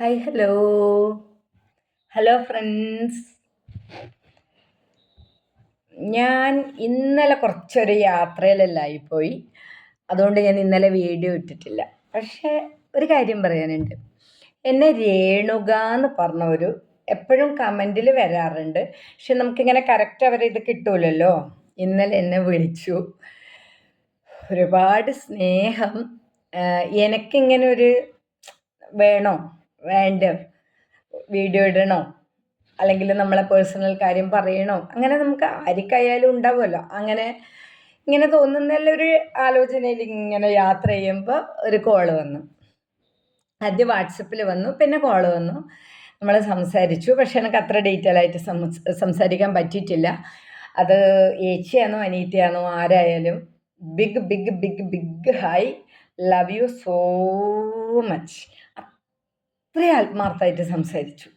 Hi hello hello friends ഞാൻ ഇന്നലെ കുറച്ചൊരു യാത്രയിലല്ലായിപ്പോയി അതുകൊണ്ട് ഞാൻ ഇന്നലെ വീഡിയോ ഇട്ടിട്ടില്ല. പക്ഷേ ഒരു കാര്യം പറയാനുണ്ട്. എന്നെ രേണുക എന്ന് പറഞ്ഞ ഒരു എപ്പോഴും കമന്റിൽ വരാറുണ്ട്. പക്ഷെ നമുക്കിങ്ങനെ കറക്റ്റ് അവരെ ഇത് കിട്ടൂലല്ലോ. ഇന്നലെ എന്നെ വിളിച്ചു. ഒരുപാട് സ്നേഹം. എനിക്കിങ്ങനെ ഒരു വേണോ? വേണ്ട വീഡിയോ ഇടണോ? അല്ലെങ്കിൽ നമ്മളെ പേഴ്സണൽ കാര്യം പറയണോ? അങ്ങനെ നമുക്ക് ആർക്കായാലും ഉണ്ടാവുമല്ലോ. അങ്ങനെ ഇങ്ങനെ തോന്നുന്നല്ലൊരു ഒരു ആലോചനയിൽ ഇങ്ങനെ യാത്ര ചെയ്യുമ്പോൾ ഒരു കോൾ വന്നു. ആദ്യം വാട്സപ്പിൽ വന്നു പിന്നെ കോൾ വന്നു. നമ്മൾ സംസാരിച്ചു. പക്ഷേ എനിക്ക് അത്ര ഡീറ്റെയിൽ ആയിട്ട് സംസാരിക്കാൻ പറ്റിയിട്ടില്ല. അത് ഏച്ചിയാണോ അനീറ്റയാണോ ആരായാലും big big big big hi love you so much അത്രയും ആത്മാർത്ഥമായിട്ട് സംസാരിച്ചു.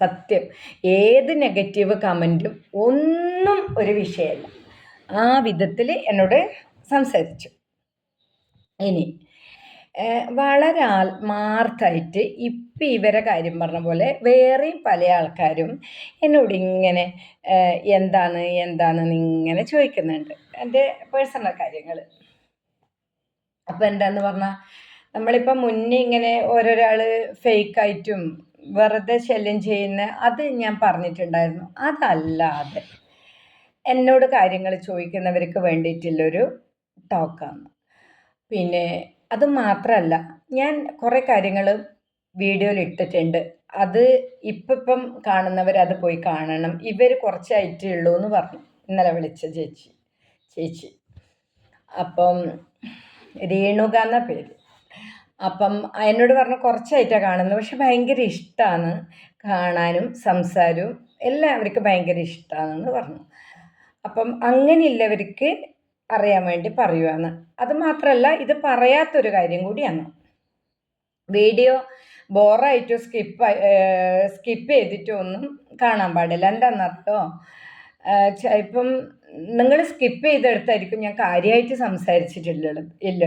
സത്യം. ഏത് നെഗറ്റീവ് കമന്റും ഒന്നും ഒരു വിഷയമല്ല. ആ വിധത്തിൽ എന്നോട് സംസാരിച്ചു. ഇനി വളരെ ആത്മാർത്ഥമായിട്ട് ഇപ്പം ഇവരെ കാര്യം പറഞ്ഞ പോലെ വേറെയും പല ആൾക്കാരും എന്നോട് ഇങ്ങനെ എന്താണ് എന്താണെന്ന് ഇങ്ങനെ ചോദിക്കുന്നുണ്ട്. എന്റെ പേഴ്സണൽ കാര്യങ്ങൾ. അപ്പം എന്താന്ന് പറഞ്ഞാൽ നമ്മളിപ്പോൾ മുന്നേ ഇങ്ങനെ ഓരോരാൾ ഫേക്കായിട്ടും വെറുതെ ശല്യം ചെയ്യുന്ന അത് ഞാൻ പറഞ്ഞിട്ടുണ്ടായിരുന്നു. അതല്ലാതെ എന്നോട് കാര്യങ്ങൾ ചോദിക്കുന്നവർക്ക് വേണ്ടിയിട്ടുള്ളൊരു ടോക്കാണ്. പിന്നെ അത് മാത്രമല്ല ഞാൻ കുറേ കാര്യങ്ങൾ വീഡിയോയിൽ ഇട്ടിട്ടുണ്ട്. അത് ഇപ്പം കാണുന്നവർ അത് പോയി കാണണം. ഇവർ കുറച്ചായിട്ടേ ഉള്ളൂ എന്ന് പറഞ്ഞു. ഇന്നലെ വിളിച്ച ചേച്ചി. ചേച്ചി. അപ്പം രേണുക എന്ന പേര്. അപ്പം എന്നോട് പറഞ്ഞ കുറച്ചായിട്ടാണ് കാണുന്നത്. പക്ഷെ ഭയങ്കര ഇഷ്ടമാണ് കാണാനും സംസാരവും എല്ലാം അവർക്ക് ഭയങ്കര ഇഷ്ടമാണെന്ന് പറഞ്ഞു. അപ്പം അങ്ങനെയുള്ളവർക്ക് അറിയാൻ വേണ്ടി പറയുവാണ്. അത് മാത്രമല്ല ഇത് പറയാത്തൊരു കാര്യം കൂടിയാണ്. വീഡിയോ ബോറായിട്ടോ സ്കിപ്പ് സ്കിപ്പ് ചെയ്തിട്ടോ ഒന്നും കാണാൻ പാടില്ല. എന്താണെന്നറിയോ ഇപ്പം നിങ്ങൾ സ്കിപ്പ് ചെയ്തെടുത്തായിരിക്കും ഞാൻ കാര്യമായിട്ട് സംസാരിച്ചിട്ടുള്ളത് ഇല്ല.